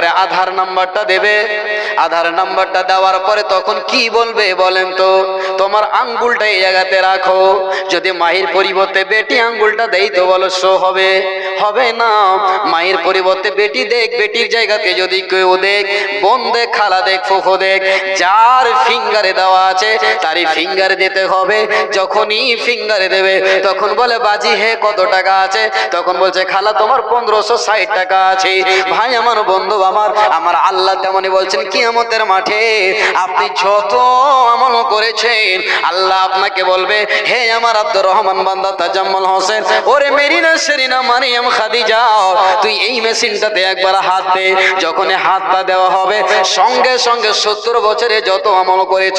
পরে আধার নাম্বারটা দেবে। আধার নাম্বারটা দেওয়ার পরে তখন কি বলবে বলেন তো? তোমার আঙ্গুলটা এই জায়গাতে রাখো। যদি মায়ের পরিবর্তে বেটি আঙ্গুলটা দেই তো বলো, শো হবে। হবে না। মায়ের পরিবর্তে বেটি দেখ, বেটির জায়গাতে যদি কেউ দেখ, বোন দেখ, খালা দেখ, ফুফো দেখ, যার ফিঙ্গারে দেওয়া আছে, তারই ফিঙ্গারে দিতে হবে। যখনই ফিঙ্গারে দেবে, তখন বলে, বাজি হে, কত টাকা আছে? তখন বলছে, খালা, তোমার পনেরোশো ষাট টাকা আছে। ভাই, আমার বন্ধু আমার আমার আল্লাহ তেমনই বলছেন, কিয়ামতের মাঠে আপনি যত আমল করেছেন, আল্লাহ আপনাকে বলবে, হে আমার আব্দুর রহমান বান্দা তাজাম্মুল হোসেন, ওরে মেরিনা সেরিনা মারিয়াম খাদিজা, তুই এই মেশিনটাতে একবার হাত দে যখন হাতটা দেওয়া হবে, সঙ্গে সঙ্গে সত্তর বছরে যত আমল করেছ,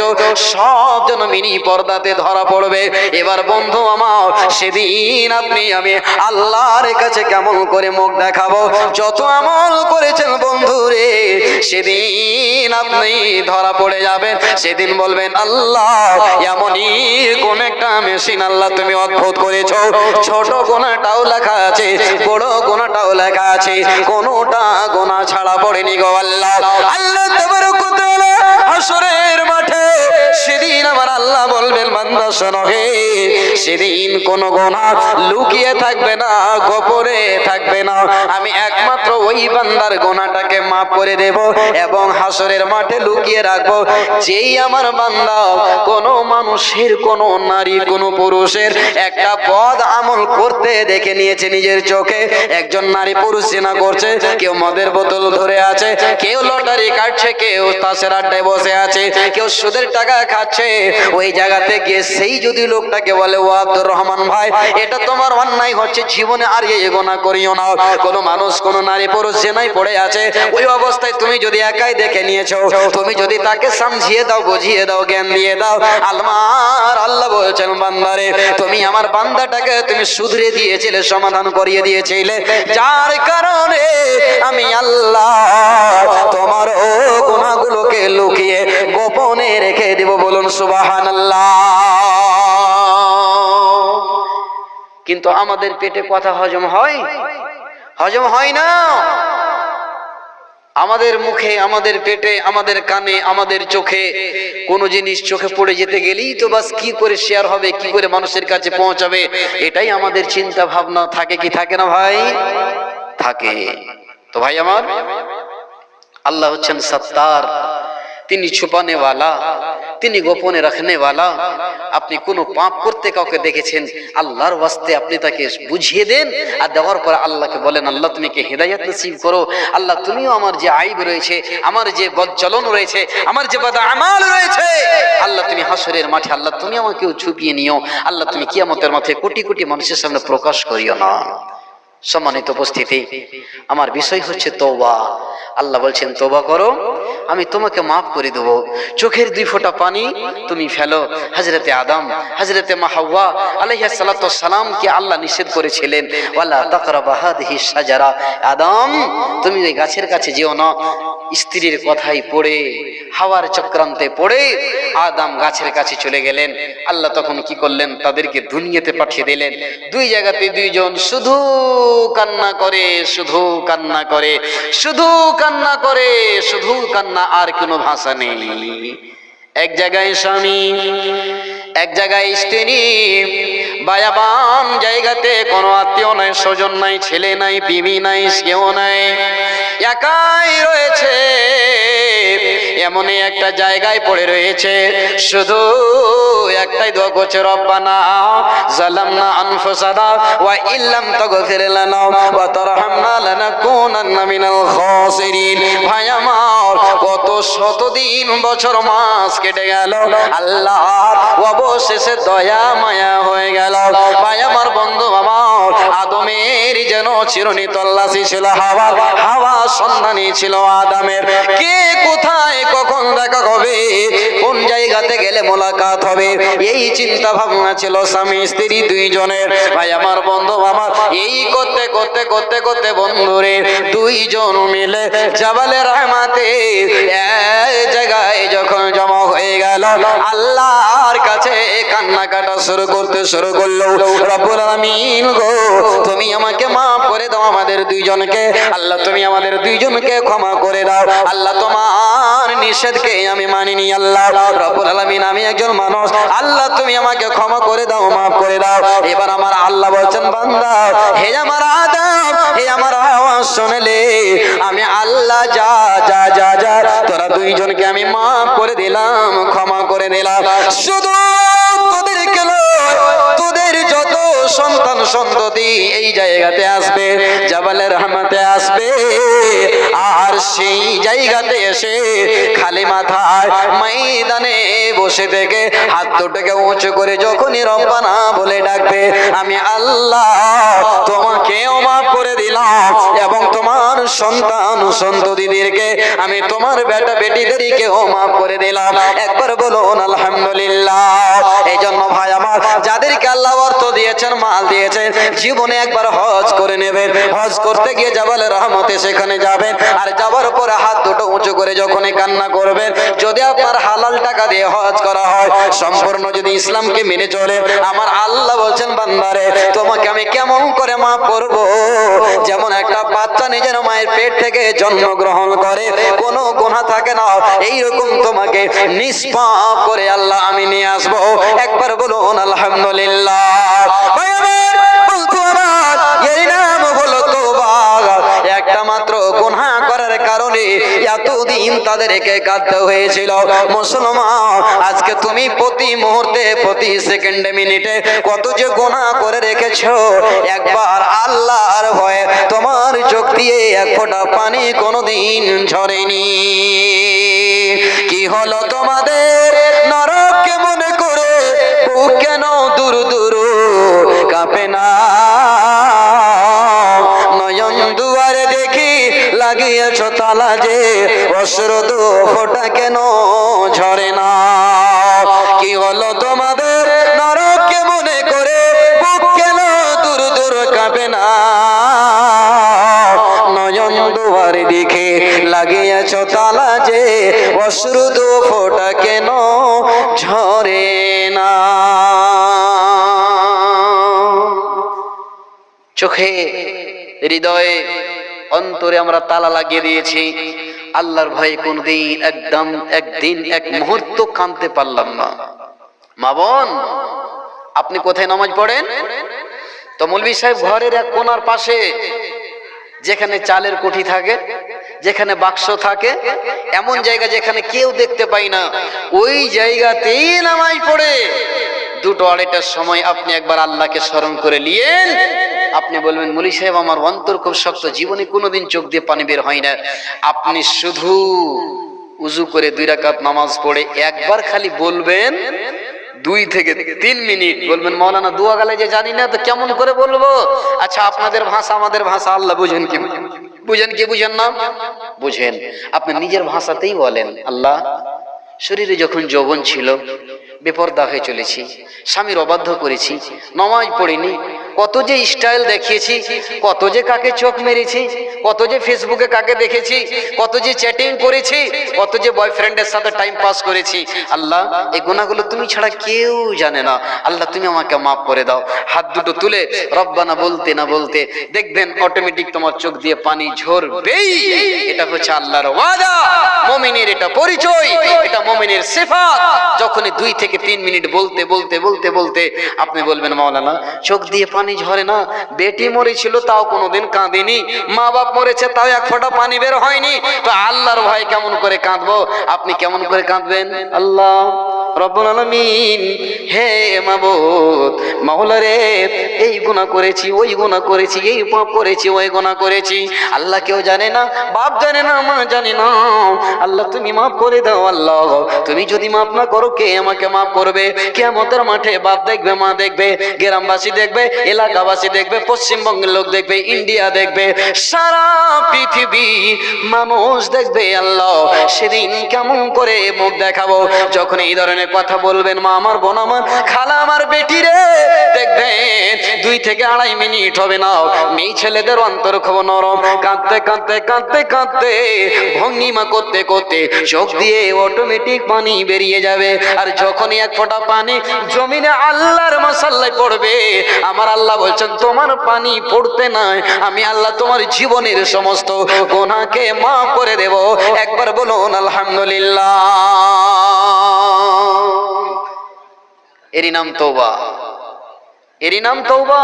সব যেন মিনি পর্দাতে ধরা পড়বে। এবার বন্ধু আমার, সেদিন আপনি, আমি আল্লাহর কাছে কেমন করে মুখ দেখাবো, যত আমল করেছেন বন্ধু রে সেদিন আপনি ধরা পড়ে যাবেন। সেদিন বলবেন, আল্লাহ, এমনই কোন একটা মেশিন আল্লাহ তুমি অদ্ভুত করেছ। ছোট গোনাটাও লেখা আছে, বড় গোনাটাও লেখা আছে। কোনোটা গোনা ছাড়া পড়েনি গো আল্লাহ। আল্লাহ হাসরের সেদিন আমার আল্লাহ বলবেন, বান্দা শোনো হে, সেদিন কোন গোনা লুকিয়ে থাকবে না গোপরে থাকবে না। আমি একমাত্র ওই বান্দার গোনাটাকে মাফ করে দেব এবং হাসরের মাঠে লুকিয়ে রাখব। যেই আমার বান্দা, কোন মানুষের, কোন নারী, কোন পুরুষের একটা পদ আমল করতে দেখে নিয়েছে নিজের চোখে। একজন নারী পুরুষ চেনা করছে, কেউ মদের বোতল ধরে আছে, কেউ লটারি কাটছে, কেউ তাসের আড্ডায় বসে আছে, কেউ সুদের টাকা খাচ্ছে ওই জায়গাতে গিয়ে সেই যদি লোকটাকে বলে, ও আব্দুর রহমান ভাই, এটা তোমার অন্যায় হচ্ছে জীবনে আর এই গোনা করিও না। কোনো মানুষ, কোনো নারী পুরুষ জেনাই পড়ে আছে, ওই অবস্থায় তুমি যদি একাই দেখে নিয়েছো, তুমি যদি তাকে সমঝিয়ে দাও, বুঝিয়ে দাও, জ্ঞান দিয়ে দাও, আলমার আল্লাহ বলছেন, বান্দারে, তুমি আমার বান্দাটাকে তুমি শুধরে দিয়েছিলে, সমাধান করিয়ে দিয়েছিলে। যার কারণে আমি আল্লাহ তোমার ও গুণাগুলোকে লুকিয়ে গোপনে রেখে দিব। বলুন সুবাহান কিন্তু আমাদের পেটে কথা হজম হয়? হজম হয় না। আমাদের মুখে, আমাদের পেটে, আমাদের কানে, আমাদের চোখে কোনো জিনিস চোখে পড়ে যেতে গেলেই তো বাস কি করে শেয়ার হবে, কি করে মানুষের কাছে পৌঁছাবে? এটাই আমাদের চিন্তা ভাবনা। থাকে কি থাকে না ভাই? থাকে। তো ভাই আমার, আল্লাহ হচ্ছেন সত্তার। তিনি ছুপানে ওয়ালা তিনি গোপনে রাখনে ওয়ালা আপনি কোনো পাপ করতে কাউকে দেখেছেন, আল্লাহর ওয়াস্তে আপনি তাকে বুঝিয়ে দেন আর দেওয়ার পর আল্লাহকে বলেন, আল্লাহ, তুমি কে হেদায়াত নসিব করো? আল্লাহ, তুমিও আমার যে আইব রয়েছে, আমার যে বজ্জলন রয়েছে, আমার যে বাদা আমাল রয়েছে, আল্লাহ, তুমি হাসরের মাঠে, আল্লাহ, তুমি আমাকেও ছুপিয়ে নিও। আল্লাহ, তুমি কিয়ামতের মাঠে কোটি কোটি মানুষের সামনে প্রকাশ করিও না। সম্মানিত উপস্থিতি। আমার বিষয় হচ্ছে তোবা আল্লাহ বলছেন তোবা করো, আমি তোমাকে মাফ করে দেব। চোখের দুই ফোঁটা পানি তুমি ফেলো। হজরতে আদম হজরতে মাহাওয়া আলাইহিস সালাতু সালামকে আল্লাহ নিষেধ করেছিলেন, ওয়ালা তাকরাবা হাদিহি আদম, তুমি ওই গাছের কাছে যেও না, স্ত্রীর কথাই পড়ে, হাওয়ার চক্রান্তে পড়ে আদম গাছের কাছে চলে গেলেন। আল্লাহ তখন কি করলেন? তাদেরকে দুনিয়াতে পাঠিয়ে দিলেন। দুই জায়গাতে দুইজন শুধু কান্না করে, শুধু কান্না করে, শুধু কান্না করে, শুধু কান্না আর কোনো ভাষা নেই। এক জায়গায় স্বামী, এক জায়গায় স্ত্রী, বায়াবান জায়গাতে কোনো আত্মীয় নাই, স্বজন নাই, ছেলে নাই, বিবি নাই কেউ নাই, একাই রয়েছে। এমনই একটা জায়গায় পড়ে রয়েছে। শুধু একটাই দোয়া করছে, রব্বানা জালামনা আনফুসানা ওয়া ইল্লাম তাগফির লানা ওয়া তারহামনা লানাকুনান্না মিনাল খাসিরিন। ভাই আমার, কত শতদিন বছর মাস কেটে গেল। আল্লাহ অবশেষে দয়া, মায়া হয়ে গেল। ভাই আমার বন্ধু আমার, আদমের যেন চিরনি তল্লাশি ছিল, হাওয়া হাওয়া সন্ধানী ছিল আদামের। কে কোথায় কখন দেখা হবে? কোন জায়গাতে গেলে মোলাকাত হবে? এই চিন্তা ভাবনা ছিল স্বামী, স্ত্রী দুইজনের। ভাই, আমার বন্ধু, আমার এই করতে করতে করতে করতে বন্ধুরে দুইজন মিলে জাবালে রহমাতে এক জায়গায় যখন জমা হয়ে গেল, আল্লাহর কাছে কান্না কাটা শুরু করতে শুরু করল। রব্বুল আলামিন গো, তুমি আমাকে মাফ করে দাও আমাদের দুইজনকে। আল্লাহ, তুমি আমাদের দুইজনকে ক্ষমা করে দাও। আল্লাহ, তোমার নিষেধকে আমি মানিনি, আল্লাহ। রব্বুল আলামিন, আমি একজন মানুষ। আল্লাহ, তুমি আমাকে ক্ষমা করে দাও, মাফ করে দাও। এবার আমার আল্লাহ বলছেন, বান্দা, হে আমার আদম হে আমার আওয়াজ শুনলে আমি আল্লাহ যা যা যা যা, তোরা দুইজনকে আমি মাফ করে দিলাম, ক্ষমা করে দিলাম। শুধু তোদেরকে তোদের যত সন্তান সন্ততি এই জায়গাতে আসবে, জাবালের রহমাতে আসবে, আর সেই জায়গাতে এসে খালি মাথায় ময়দানে বসে থেকে হাত দুটোকে উঁচু করে যখনই রব্বানা বলে ডাকবে, আমি আল্লাহ তোমাকেও মাফ এবং তোমার সন্তান সন্ততিদেরকে আমি তোমার বেটা বেটিদেরকেও মাফ করে দিলাম। একবার বলুন, আলহামদুলিল্লাহ। এই জন্য ভাই আমার, যাদেরকে আল্লাহ অর্থ দিয়েছেন, মাল দিয়েছেন, জীবনে একবার হজ করে নেবেন। হজ করতে গিয়ে যাবালে রহমতে সেখানে যাবেন। আর যাবার পরে হাত দুটো উঁচু করে যখনই কান্না করবেন, যদি আপনার হালাল টাকা দিয়ে হজ করা হয়, সম্পূর্ণ যদি ইসলামকে মেনে চলে, আমার আল্লাহ বলছেন, বান্দারে, তোমাকে আমি কেমন করে মাফ করব? যেমন একটা বাচ্চা নিজের মায়ের পেট থেকে জন্মগ্রহণ করে, কোনো গোনা থাকে না। এইরকম তোমাকে নিষ্পাপ করে আল্লাহ আমি নিয়ে আসব। একবার বলুন, আলহামদুলিল্লাহ। এতদিন তাদেরকে কাঁদতে হয়েছিল। মুসলমান, আজকে তুমি প্রতি মুহূর্তে, প্রতি সেকেন্ডে মিনিটে কত যে গুনাহ করে রেখেছো, একবার আল্লাহর ভয়ে তোমার চোখ দিয়ে এক ফোঁটা পানি কোনোদিন ঝরেনি। কি হলো তোমাদের? নরককে মনে করে? কেন দূর দূর কাঁপে না? লাগিয়েছ তালা যে অস্ত্র দু ফোটা কেন ঝরে না? কি হলো তোমাদের নরককে মনে করে? বুক কেন দূর দূর কাঁপে না? নয়ন দুয়ারে দেখে লাগিয়েছ তালা যে অশ্রু দু ফোটা কেন ঝরে না? চোখে হৃদয়ে অন্তরে আমরা তালা লাগিয়ে দিয়েছি। আল্লাহর ভয়ে কোনদিন একদম একদিন এক মুহূর্ত কাঁদতে পারলাম না। মা বোন, আপনি কোথায় নামাজ পড়েন? তো মৌলভী সাহেব ঘরের এক কোনার পাশে, যেখানে চালের কোঠি থাকে, যেখানে বাক্স থাকে, এমন জায়গা যেখানে কেউ দেখতে পাই না। ওই জায়গাতেই নামাজ পড়ে। দুটো আড়াইটার সময় আপনি একবার আল্লাহকে স্মরণ করে নিয়েন। আপনি বলবেন, মুলি সাহেব, আমার অন্তর খুব শক্ত, জীবনে কোনোদিন চোখ দিয়ে পানি বের হয় না। আপনি শুধু উজু করে দুই রাকাত নামাজ পড়ে একবার খালি বলবেন, দুই থেকে তিন মিনিট বলবেন মৌলানা দুয়া গালে যে জানি না, তো কেমন করে বলব? আচ্ছা আপনাদের ভাষা, আমাদের ভাষা, আল্লাহ বুঝেন কি বুঝেন কি বুঝেন না? বুঝেন। আপনি নিজের ভাষাতেই বলেন, আল্লাহ, শরীরে যখন যৌবন ছিল বেপর্দা হয়ে চলেছি, স্বামীর অবাধ্য করেছি, নমাজ পড়িনি, কত যে স্টাইল দেখিয়েছি, কত যে কাকে চোখ মেরেছি, কত যে ফেসবুকে কাকে দেখেছি, কত যে চ্যাটিং করেছি, কত যে বয়ফ্রেন্ডের সাথে টাইম পাস করেছি। আল্লাহ, এই গুণাগুলো তুমি ছাড়া কেউ জানে না। আল্লাহ, তুমি আমাকে মাফ করে দাও। হাত দুটো তুলে রব্বানা বলতে না বলতে দেখবেন অটোমেটিক তোমার চোখ দিয়ে পানি ঝরবেই। এটা হচ্ছে আল্লাহর ওয়াদা। মমিনের এটা পরিচয়, এটা মমিনের সিফাত। যখনই দুই থেকে তিন মিনিট বলতে বলতে বলতে বলতে আপনি বলবেন, মাওলানা, চোখ দিয়ে পানি ঝরে না, বেটি মরেছিল, তাও কোনোদিন কাঁদেনি মা বাপ মরেছে, তাও এক ফোঁটা পানি বের হয়নি, তো আল্লাহর ভয় কেমন করে কাঁদবো? আপনি কেমন করে কাঁদবেন? আল্লাহ, রব্বুল আলামিন, হে রে এই গুনাহ করেছি, ওই গুনাহ করেছি, এই পাপ করেছি, ওই গুনাহ করেছি। আল্লাহ কেউ জানে না, বাপ জানে না, মা জানে না। আল্লাহ, তুমি মাফ করে দাও, আল্লাহ। তুমি যদি মাফ না করো, কে আমাকে মাফ করবে, কিয়ামতের মাঠে বাপ দেখবে, মা দেখবে, গ্রামবাসী দেখবে, এলাকাবাসী দেখবে, পশ্চিমবঙ্গের লোক দেখবে, ইন্ডিয়া দেখবে, সারা পৃথিবী মানুষ দেখবে, আল্লাহ সেদিন কেমন করে মুখ দেখাবো। যখন এই ধরনের কথা বলবেন, মা আমার বোন আমার, খালা আমার বেটি রে, দেখবেন দুই থেকে আড়াই মিনিট হবে না। মেয়ে ছেলেদের অন্তর খুব নরম, কাঁদতে কাঁদতে কাঁদতে কাঁদতে, ভঙ্গিমা করতে করতে, চোখ দিয়ে অটোমেটিক পানি বেরিয়ে যাবে। আর যখনই এক ফোঁটা পানি জমিনে আল্লাহর মশাল্লায় পড়বে। আমার আল্লাহ বলছেন, তোমার পানি পড়তে নাই, আমি আল্লাহ তোমার জীবনের সমস্ত গোনাকে মাফ করে দেব। একবার বলুন, আলহামদুলিল্লাহ। এরই নাম তৌবা এরই নাম তৌবা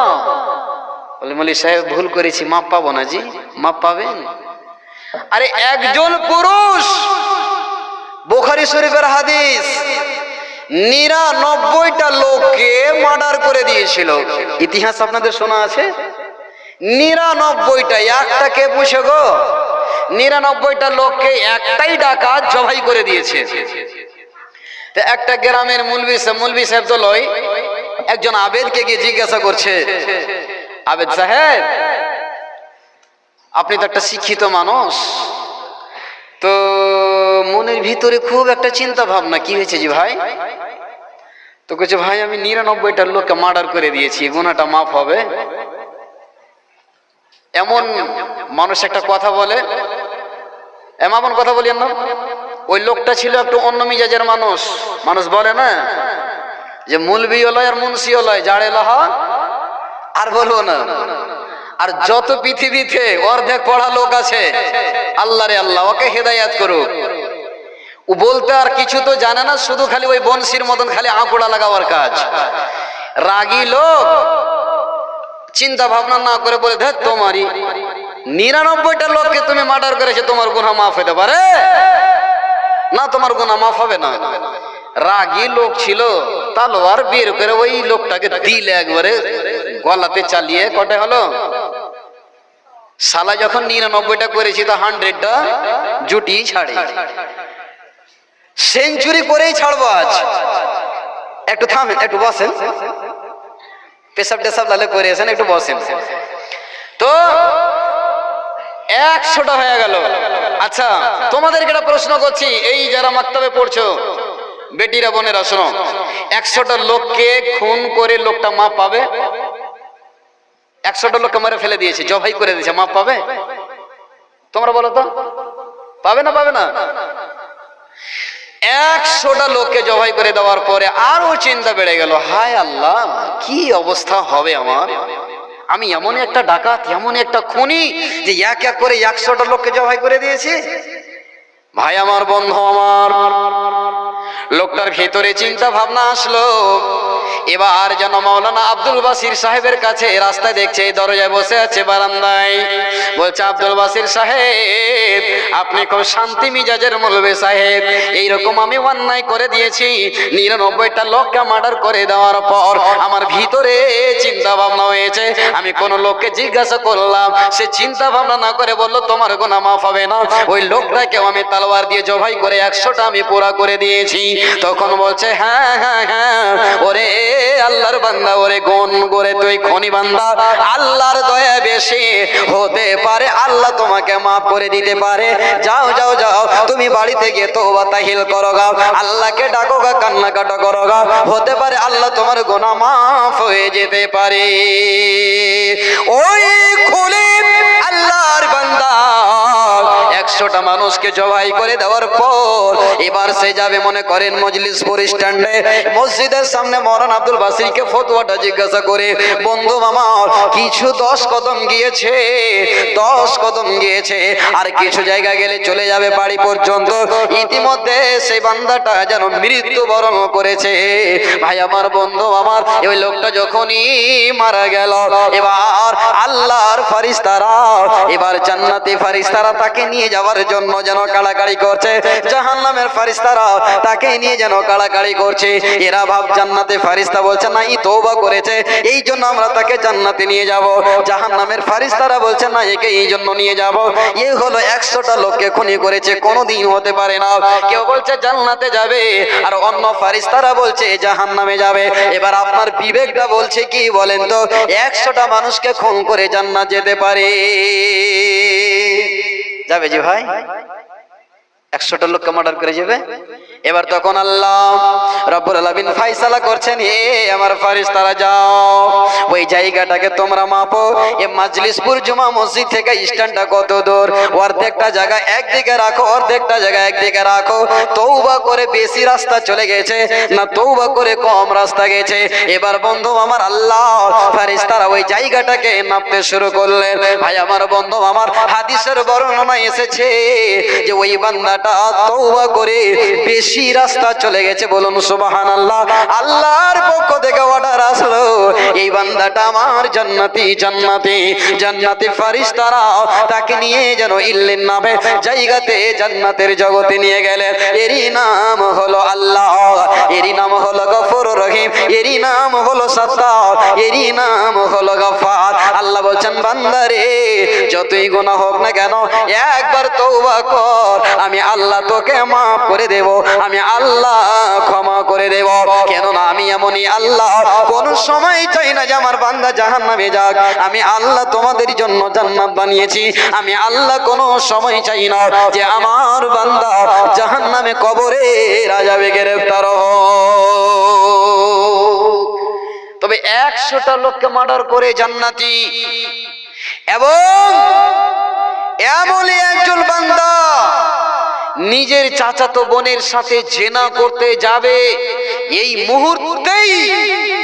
বলে মলি সাহেব, ভুল করেছি, মাপ পাবো না জি, মাপ পাবেন? আরে, একজন পুরুষ, বোখারি শরীফের হাদিস। নিরানব্বইটা লোককে মার্ডার করে দিয়েছিল। ইতিহাস আপনাদের শোনা আছে? নিরানব্বইটা, একটা কে পুষে গো? নিরানব্বইটা লোককে একটাই ডাকা জবাই করে দিয়েছে। একটা গ্রামের মুলবি মুলবি সাহেব তো লয়। একজন আবেদকে গিয়ে জিজ্ঞাসা করছে, আবেদ সাহেব, আপনি তো একটা শিক্ষিত মানুষ। তো মনের ভিতরে খুব একটা চিন্তা ভাবনা, কি হয়েছে যে ভাই? তো বলছে ভাই, আমি নিরানব্বইটা লোককে মার্ডার করে দিয়েছি গুনাটা মাফ হবে। এমন মানুষ একটা কথা বলে এমন কথা বলিয়েন না, ওই লোকটা ছিল একটু অন্য মিজাজের মানুষ। মানুষ বলে না, যে মুলবিও লয় আর মুন্সিও লয় জাড়ে লহা আর বলব না। আর যত পৃথিবীতে অর্ধেক পড়া লোক আছে আল্লাহ রে আল্লাহ, ওকে হেদায়াত করুক। ও বলতে আর কিছু তো জানে না, শুধু খালি ওই বংশীর মতন খালি আঁকুড়া লাগাবার কাজ। রাগি লোক চিন্তা ভাবনা না করে বলে ধর তোমারই নিরানব্বইটা লোককে তুমি মার্ডার করেছে, তোমার গুণা মাফ হতে পারে? না, তোমার গুণা মাফ হবে না। রাগী লোক ছিল, তালোয়ার বের করে ওই লোকটাকে দিলে একবারে গলাতে চালিয়ে, কটে হলো। সালা যখন নিরানব্বইটা করেছি, তো হান্ড্রেডটা জুটি ছাড়ে। সেঞ্চুরি করেই ছাড়বো আজ। একটু থামেন, একটু বসেন। পেশাব টেসাব লালে করেছেন একটু বসেন। তো, একশোটা হয়ে গেল। আচ্ছা তোমাদেরকে একটা প্রশ্ন করছি, এই যারা মাক্তাবে পড়ছো, বেটিরা, বোনেরা, শোনো, একশোটা লোককে খুন করে লোকটা মাপ পাবে? একশোটা লোককে মেরে ফেলে দিয়েছে, জবাই করে দিয়েছে মা পাবে? তোমরা বলো তো, পাবে না পাবে না? একশোটা লোককে জবাই করে দেওয়ার পরে আরও চিন্তা বেড়ে গেল, হায় আল্লাহ, কি অবস্থা হবে আমার? আমি এমন একটা ডাকাত, এমন একটা খুনি যে এক এক করে একশোটা লোককে জবাই করে দিয়েছি। ভাই আমার বন্ধু আমার, লোকটার ভেতরে চিন্তা ভাবনা আসলো। এবার যেন মৌলানা আব্দুল বাসির সাহেবের কাছে রাস্তায় দেখছে দরজায় বসে আছে বারান্দায়। বলছে, আব্দুল বাসির সাহেব, আপনি খুব শান্তি মিজাজের মলবে সাহেব। এইরকম আমি অন্যায় করে দিয়েছি, নিরানব্বইটা লোককে মার্ডার করে দেওয়ার পর আমার ভিতরে চিন্তা ভাবনা হয়েছে। আমি কোন লোককে জিজ্ঞাসা করলাম, সে চিন্তা ভাবনা না করে বলল, তোমার গোনা মাফ হবে না। ওই লোকটাকেও আমি তালোয়ার দিয়ে জবাই করে একশোটা আমি পুরা করে দিয়েছি। তখন বলছে হ্যাঁ হ্যাঁ হ্যাঁ ওরে আল্লাহর বান্দা, ওরে করে তুই খনি বান্দা। আল্লাহর দয়া বেশি হতে পারে, আল্লাহ তোমাকে মাফ করে দিতে পারে। যাও যাও যাও, তুমি বাড়িতে গিয়ে তোবা তাহিল করো গাও আল্লাহকে ডাকো গা, কান্নাকাটা করো গা। হতে পারে আল্লাহ তোমার গোনা মাফ হয়ে যেতে পারে। ওই খুলে একশোটা মানুষকে জবাই করে দেওয়ার পর এবার সে যাবে মনে করেন মজলিসপুর স্ট্যান্ডে। মসজিদের সামনে মরান আব্দুল বাসিরকে ফতোয়াটা জিজ্ঞাসা করে, বন্ধু মামা, কিছু দশ কদম গিয়েছে, দশ কদম গিয়েছে, আর কিছু জায়গা গেলে চলে যাবে বাড়ি পর্যন্ত। ইতিমধ্যে সেই বান্দাটা যেন মৃত্যু বরণ করেছে। ভাই আমার বন্ধু আমার, ওই লোকটা যখনই মারা গেল, এবার আল্লাহর ফারিস্তারা এবার জান্নাতি ফারিস্তারা তাকে নিয়ে যাওয়ার জন্য যেন কাড়াকাড়ি করছে। জাহান নামের ফারিস্তারা তাকে নিয়ে যেন কাড়াকাড়ি করছে। এরা ভাব জান্নাতে ফারিস্তা বলছে, না, ই তৌবা করেছে। এই জন্য আমরা তাকে জান্নাতে নিয়ে যাব। জাহান নামের ফারিস্তারা বলছে, না, একে এই জন্য নিয়ে যাব। এ হলো একশোটা লোককে খুনি করেছে, কোনোদিন হতে পারে না। কেউ বলছে, জান্নাতে যাবে। আর অন্য ফারিস্তারা বলছে জাহান নামে যাবে। এবার আপনার বিবেকটা বলছে কি বলেন তো? একশোটা মানুষকে খুন করে জান্নাত যেতে পারে। যাবে জি ভাই? একশোটা লোককে মার্ডার করে যাবে? এবার তখন আল্লাহ রব্বুল আলামিন ফাইসালা করছেন হে আমার ফারিস্তারা যাও, ওই জায়গাটাকে তোমরা মাপো। এ মাজলিসপুর জুমা মসজিদ থেকে স্ট্যান্ডটা কত দূর? অর্ধেকটা জায়গা একদিকে রাখো, অর্ধেকটা জায়গা একদিকে রাখো। তৌবা করে বেশি রাস্তা চলে গেছে না তৌবা করে কম রাস্তা গেছে? এবার বন্ধু আমার আল্লাহ ফারিস্তারা ওই জায়গাটাকে মাপতে শুরু করলেন। ভাই আমার বন্ধু, আমার হাদিসের বর্ণনা এসেছে যে ওই বান্দাটা তৌবা করে বেশি রাস্তা চলে গেছে, বলুন সুবাহান আল্লাহ আল্লাহর পক্ষ থেকে অর্ডার আসলো। এই বান্দাটা আমার জান্নাতি জান্নাতি জান্নাতি ফারিস্তারা তাকে নিয়ে যেন ইল্লিন নামে জায়গাতে জান্নাতের জগতে নিয়ে গেলেন। এরই নাম হলো আল্লাহ, এরই নাম হলো গফর রহিম, এরই নাম হলো সত্তার, এরই নাম হলো গফার আল্লাহ বলছেন, বান্দারে, যতই গুনাহ হোক না কেন, একবার তৌবা কর, আমি আল্লাহ তোকে মাফ করে দেব। আমি আল্লাহ ক্ষমা করে দেব। কেননা আমি এমনই আল্লাহ। কোন সময় চাই না যে আমার বান্দা জাহান নামে যাক। আমি আল্লাহ তোমাদের জন্য জান্নাত বানিয়েছি। আমি আল্লাহ কোন সময় চাই না যে আমার বান্দা জাহান নামে কবরে রাজাবে গ্রেফতার। তবে একশোটা লোককে মার্ডার করে জান্নাতি। এবং এমনই একজন বান্দা নিজের চাচাতো বোনের সাথে জেনা করতে যাবে। এই মুহূর্তেই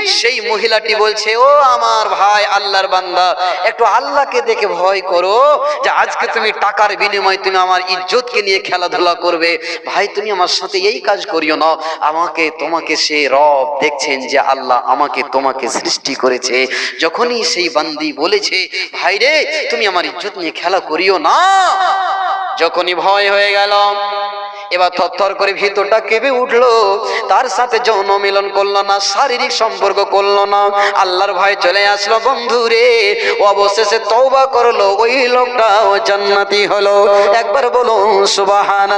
সেই মহিলাটি বলছে, ও আমার ভাই, আল্লাহর বান্দা, একটু আল্লাহকে দেখে ভয় করো যে আজকে তুমি টাকার বিনিময়ে তুমি আমার ইজ্জতকে নিয়ে খেলাধুলা করবে। ভাই, তুমি আমার সাথে এই কাজ করিও না। আমাকে, তোমাকে সে রব দেখছেন যে আল্লাহ আমাকে তোমাকে সৃষ্টি করেছে। যখনই সেই বান্দি বলেছে, ভাই রে, তুমি আমার ইজ্জত নিয়ে খেলা করিও না। যখনই ভয় হয়ে গেল এবার থরথর করে ভিতরটা কেঁপে উঠল। তার সাথে যৌন মিলন করল না, শারীরিক সম্পর্ক করল না। আল্লাহর ভয় চলে আসলো, বন্ধু রে, অবশেষে তওবা করল, ওই লোকটা ও জান্নাতি হলো। একবার বলুন সুবাহান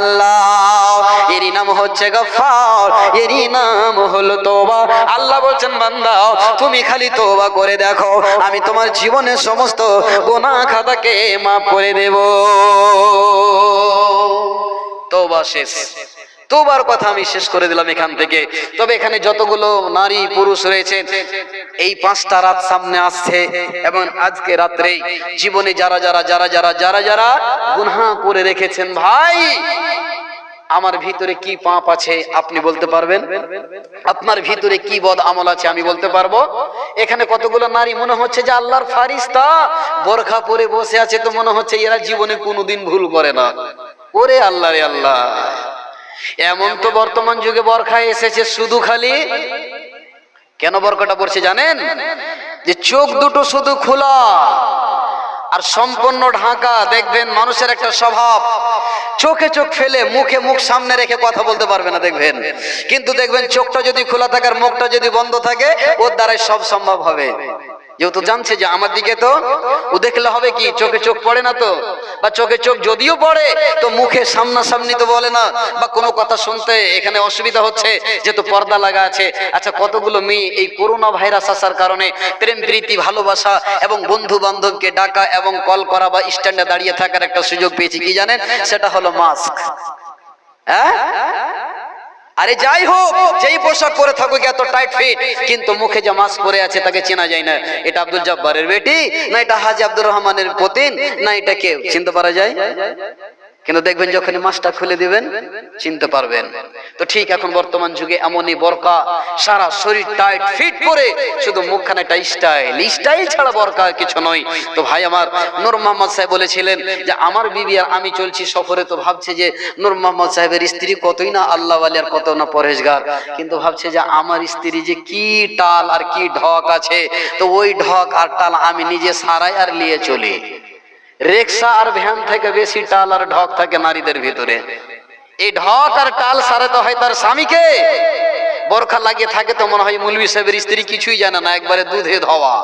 এরই নাম হচ্ছে গফার এরই নাম হলো তোবা আল্লাহ বলছেন, বান্দা, তুমি খালি তোবা করে দেখো, আমি তোমার জীবনের সমস্ত গোনা খাতাকে মাফ করে দেব। তোবা শেষ। তোবার কথা আমি শেষ করে দিলাম এখান থেকে। তবে এখানে যতগুলো নারী, পুরুষ রয়েছে, এই পাঁচটা রাত সামনে আসছে এবং আজকে রাত্রে জীবনে যারা যারা যারা যারা যারা যারা গুনহা করে রেখেছেন ভাই, আমার ভিতরে কি পাপ আছে আপনি বলতে পারবেন? আপনার ভিতরে কি বদ আমল আছে আমি বলতে পারব? এখানে কতগুলো নারী মনে হচ্ছে যে আল্লাহর ফারিস্তা? বোরখা পরে বসে আছে তো মনে হচ্ছে এরা জীবনে কোনোদিন ভুল করে না। ওরে আল্লাহ রে আল্লাহ। এমন তো বর্তমান যুগে বরখায় এসেছে শুধু খালি। কেন বরখাটা পড়ছে জানেন? যে চোখ দুটো শুধু খোলা আর সম্পূর্ণ ঢাকা, দেখবেন মানুষের একটা স্বভাব। চোখে চোখ ফেলে, মুখে মুখ সামনে রেখে কথা বলতে পারবে না, দেখবেন। কিন্তু দেখবেন চোখটা যদি খোলা থাকে আর মুখটা যদি বন্ধ থাকে, ওর দ্বারাই সব সম্ভব হবে। যেহেতু জানছে যে আমার দিকে তো, ও দেখলে হবে কি, চোখে চোখ পড়ে না তো? বা চোখে চোখ যদিও পড়ে, তো মুখে সামনাসামনি তো বলে না, বা কোনো কথা শুনতে এখানে অসুবিধা হচ্ছে, যেহেতু পর্দা লাগা আছে। আচ্ছা কতগুলো মেয়ে এই করোনা ভাইরাস আসার কারণে প্রেম, প্রীতি, ভালোবাসা এবং বন্ধু বান্ধবকে ডাকা এবং কল করা বা স্ট্যান্ডে দাঁড়িয়ে থাকার একটা সুযোগ পেয়েছি, কি জানেন? সেটা হলো মাস্ক। হ্যাঁ? আরে যাই হোক, যেই পোশাক পরে থাকুক এত টাইট ফিট কিন্তু মুখে যে মাস্ক পরে আছে তাকে চেনা যায় না। এটা আব্দুল জব্বারের বেটি, না এটা হাজি আব্দুর রহমানের পতিন, না এটা কেউ চিনতে পারা যায়? কিন্তু দেখবেন যখন মাছটা খুলে দিবেন, চিনতে পারবেন। তো ঠিক এখন বর্তমান যুগে এমনই বরকা, সারা শরীর টাইট ফিট করে শুধু মুখখানে একটা স্টাইল স্টাইল ছাড়া বরকা কিছু নয়। তো ভাই আমার, নূর মোহাম্মদ সাহেব বলেছিলেন যে, আমার বিবি আর আমি চলছি সফরে। তো ভাবছে যে, নূর মোহাম্মদ সাহেবের স্ত্রী কতই না আল্লাহ আর কত না পরেশগার কিন্তু ভাবছে যে, আমার স্ত্রী যে কি টাল আর কি ঢক আছে। তো ওই ঢক আর টাল আমি নিজে সারাই আর নিয়ে চলি। রিক্সা আর ভ্যান থেকে বেশি টাল আর ঢক থাকে নারীদের ভিতরে। এই ঢক আর টাল সারাতে হয় তার স্বামীকে। বরখা লাগিয়ে থাকে তো মনে হয় মুলবি সাহেবের স্ত্রী কিছুই জানে না, একবারে দুধে ধোয়া।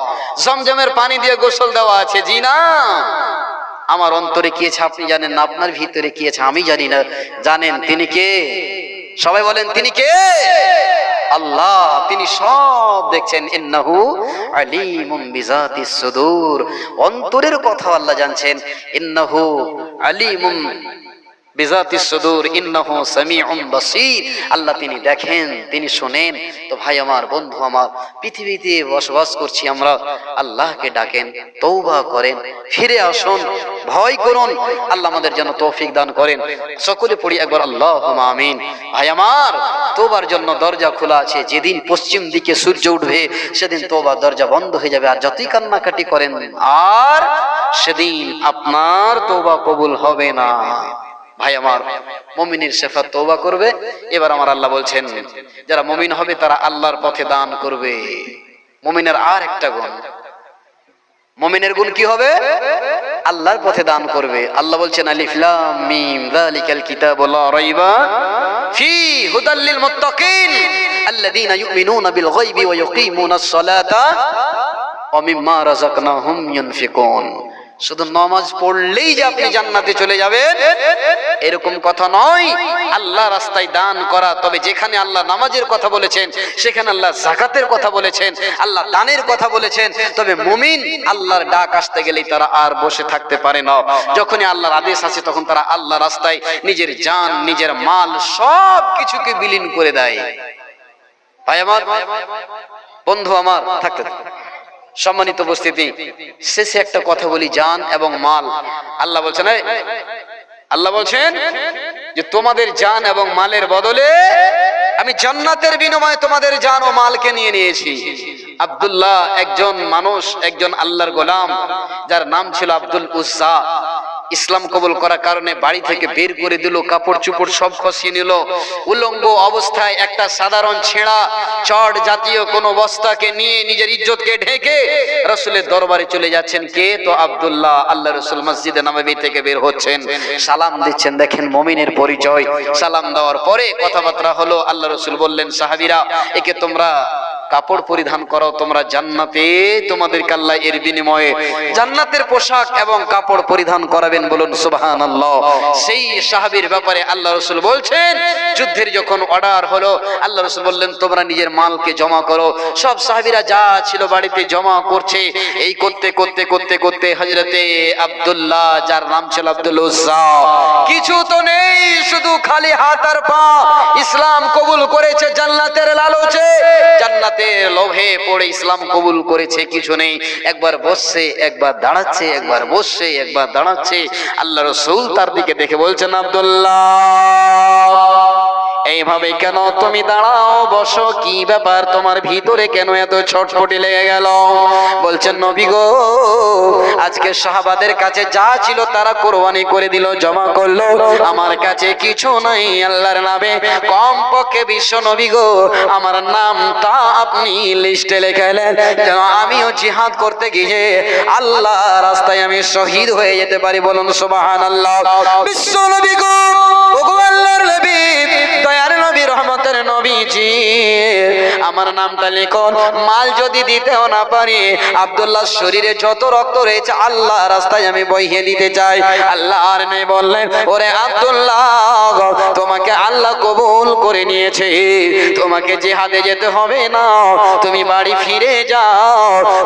জমজমের পানি দিয়ে গোসল দেওয়া আছে। জি না, আমার অন্তরে কি আছে আপনি জানেন না? আপনার ভিতরে কি আছে আমি জানি না। জানেন তিনি কে? সবাই বলেন তিনি কে? আল্লাহ তিনি সব দেখছেন ইন্নাহু আলিমুম বিজাতি সুদূর। অন্তরের কথা আল্লাহ জানছেন ইন্নাহু আলিমুম আল্লাহ তিনি দেখেন, তিনি শোনেন। তো ভাই আমার, বন্ধু আমার, পৃথিবীতে বসবাস করছি আমরা, আল্লাহকে ডাকেন তৌবা করেন, ফিরে আসুন, ভয় করুন। আল্লাহ আমাদের যেন তৌফিক দান করেন। সকলে পড়ি একবার আল্লাহ আমিন। ভাই আমার তোবার জন্য দরজা খোলা আছে। যেদিন পশ্চিম দিকে সূর্য উঠবে, সেদিন তোবার দরজা বন্ধ হয়ে যাবে। আর যতই কান্নাকাটি করেন, আর সেদিন আপনার তোবা কবুল হবে না। ভাই, আমার মমিনের শেফা তৌবা করবে। এবার আমার আল্লাহ বলছেন, যারা মমিন হবে, তারা আল্লাহর পথে দান করবে। মমিনের আর একটা গুণ। মমিনের গুণ কি হবে? আল্লাহর পথে দান করবে। আল্লাহ বলছেন, আলিফ লাম মিম, যালিকাল কিতাবু লা রাইবা ফি হুদাল লিল মুত্তাকিন, আল্লাযীনা ইউমিনুনা বিল গায়বি ওয়া ইউকিমুনাস সালাতা, ওয়া মিম্মা রাযাকনাহুম ইউনফিকুন। শুধু নামাজ পড়লেই যে আপনি জান্নাতে চলে যাবেন, এরকম কথা নয়। আল্লাহ রাস্তায় দান করা, তবে যেখানে আল্লাহ নামাজের কথা বলেছেন, সেখানে আল্লাহ জাকাতের কথা বলেছেন, আল্লাহ দানের কথা বলেছেন। তবে মুমিন আল্লাহর ডাক আসতে গেলেই তারা আর বসে থাকতে পারে না। যখনই আল্লাহর আদেশ আছে তখন তারা আল্লাহ রাস্তায় নিজের জান, নিজের মাল সব কিছুকে বিলীন করে দেয়। ভাই আমার, বন্ধু আমার, থাকতে থাকতে। সম্মানিত উপস্থিতি, শেষে একটা কথা বলি, জান এবং মাল। আল্লাহ বলছেন আল্লাহ বলছেন যে তোমাদের জান এবং মালের বদলে আমি জান্নাতের বিনিময়ে তোমাদের জান ও মালকে নিয়ে নিয়েছি। আব্দুল্লাহ একজন মানুষ, একজন আল্লাহর গোলাম, যার নাম ছিল আব্দুল উজ্জা। ইসলাম কবুল করার কারণে বাড়ি থেকে বের করে দিল কাপড় চুপড় সব খসিয়ে নিল। উলঙ্গ অবস্থায় একটা সাধারণ ছেঁড়া চট জাতীয় কোন বস্তাকে নিয়ে নিজের ইজ্জতকে ঢেকে রসুলের দরবারে চলে যাচ্ছেন। কে? তো আব্দুল্লাহ আল্লাহ রসুল মসজিদে নামাবি থেকে বের হচ্ছেন। সালাম দিচ্ছেন, দেখেন মমিনের পরিচয়। সালাম দেওয়ার পরে কথাবার্তা হলো, আল্লাহ রসুল বললেন, সাহাবিরা, একে তোমরা কাপড় পরিধান করো, তোমরা জান্নাতে। তোমাদের কাল্লা এর বিনিময়ে জান্নাতের পোশাক এবং কাপড় পরিধান করাবেন বলুন সুবহান সেই সাহাবীর ব্যাপারে আল্লাহ রসুল বলছেন, যুদ্ধের যখন অর্ডার হলো, আল্লাহ রসুল বললেন, তোমরা নিজের মালকে জমা করো। সব সাহাবিরা যা ছিল বাড়িতে জমা করছে, এই করতে করতে করতে করতে হজরতে আব্দুল্লাহ, যার নাম ছিল আব্দুল কিছু তো নেই, শুধু খালি হাত আর পা। ইসলাম কবুল করেছে, জান্নাতের লালচে। জান্নাতের লোভে পড়ে ইসলাম কবুল করেছে, কিছু নেই। একবার বসছে, একবার দাঁড়াচ্ছে, একবার বসছে, একবার দাঁড়াচ্ছে। আল্লাহ রসুল তার দিকে দেখে বলছেন, আব্দুল্লাহ। এইভাবে কেন তুমি দাঁড়াও? বসো, কি ব্যাপার? তোমার ভিতরে কেন এত ছটফটি লেগে গেল? বলছেন, নবী গো, আজকে সাহাবাদের কাছে যা ছিল তারা কোরবানি করে দিল, জমা করল। আমার কাছে কিছু নাই, আল্লাহর নামে। কম পক্ষে বিশ্ব নবী গো, আমার নামটা আপনি লিস্টে লেখালেন যেন আমিও জিহাদ করতে গিয়ে আল্লাহ রাস্তায় আমি শহীদ হয়ে যেতে পারি। বলুন সুবহান আল্লাহ বিশ্ব নবী গো আল্লাহর নবী দয়ার নবী রহমতের নবীজি। আমার নামটা লিখুন মাল যদি দিতেও না পারি, আব্দুল্লাহ শরীরে যত রক্ত রয়েছে আল্লাহ রাস্তায় আমি বইয়ে দিতে চাই। আল্লাহ আর নেই বললেন, ওরে আব্দুল্লাহ, তোমাকে আল্লাহ কবুল করে নিয়েছে। তোমাকে জেহাদে যেতে হবে না। তুমি বাড়ি ফিরে যাও।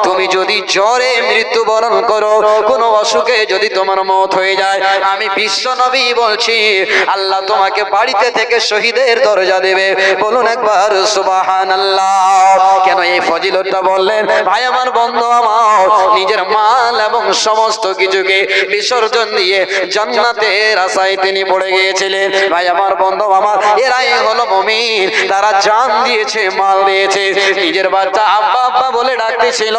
তুমি যদি জ্বরে মৃত্যুবরণ করো, কোনো অসুখে যদি তোমার মত হয়ে যায়, আমি বিশ্ব নবী বলছি, আল্লাহ তোমাকে বাড়িতে থেকে শহীদের দরজা দেবে। বলুন একবার সুবাহান কেন এই ফজিলতটা বললেন? ভাই আমার বন্ধু আমার, নিজের মাল এবং সমস্ত কিছুকে বিসর্জন দিয়ে জান্নাতের আশায় তিনি পড়ে গিয়েছিলেন। ভাই আমার বন্ধু আমার, এরাই হলো মমিন। তারা জান দিয়েছে, মাল দিয়েছে। নিজের বাচ্চা আব্বা আব্বা বলে ডাকতেছিল,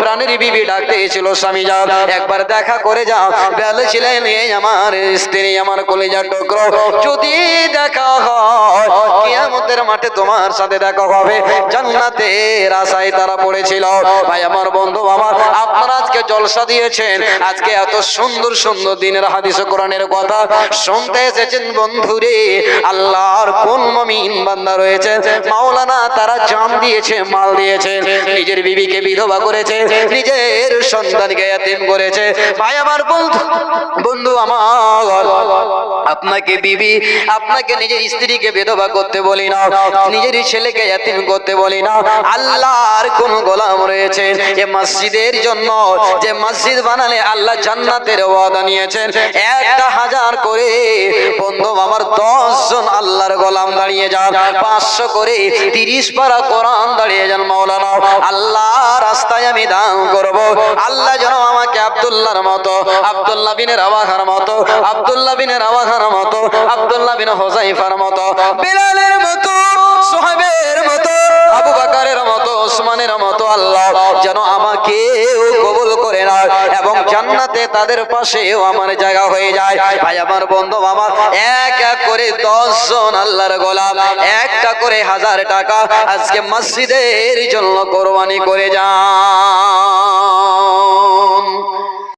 প্রাণের বিবি ডাকতেছিল, স্বামী যাও একবার দেখা করে যাও বলেছিলেন এই আমার স্ত্রী, আমার কলেজার টুকরো। যদি দেখা হয়, কিয়ামতের মাঠে তোমার সাথে দেখা হবে। জান্নাতের আশায় তারা পড়েছিল। ভাই, আমার বন্ধু আমার আপনারা আজকে জলসা দিয়েছেন। আজকে এত সুন্দর সুন্দর দিনের হাদিস কোরআনের কথা শুনতে এসেছেন বন্ধুরে। আল্লাহর কোন মমিন বান্দা রয়েছে? মাওলানা, তারা জান দিয়েছে, মাল দিয়েছে, নিজের বিবিকে বিধবা করেছে, নিজের সন্তানকে এতিম করেছে। ভাই, আমার বন্ধু বন্ধু আমার, আপনাকে বিবি, আপনাকে নিজের স্ত্রীকে বিধবা করতে বলি না। নিজের ছেলেকে এতিম করতে বলি না। আল্লাহর কোন গোলাম রয়েছে যে মসজিদের জন্য যে মসজিদ বানালে আল্লাহ জান্নাতের ওয়াদা নিয়েছেন। একটা হাজার করে বন্ধু আমার দশ জন আল্লাহর গোলাম দাঁড়িয়ে যান। পাঁচশো করে তিরিশ পারা কোরআন দাঁড়িয়ে যান মাওলানা। আল্লাহ রাস্তায় আমি দান করব। আল্লাহ যেন আমাকে আব্দুল্লাহর মতো, আব্দুল্লাহ বিনের আওয়াখার মতো, আব্দুল্লাহ বিনের আওয়াখার মতো, আব্দুল্লাহ বিন হোজাইফার মতো, বিলালের মতো সোহাবের মতো আবু বাকারের মতো, ওসমানের মতো আল্লাহ যেন আমাকে কবুল করে না এবং জান্নাতে তাদের পাশেও আমার জায়গা হয়ে যায়। ভাই, আমার বন্ধু, আমার এক এক করে দশ জন আল্লাহর গোলাম, একটা করে হাজার টাকা আজকে মসজিদের জন্য কোরবানি করে যান।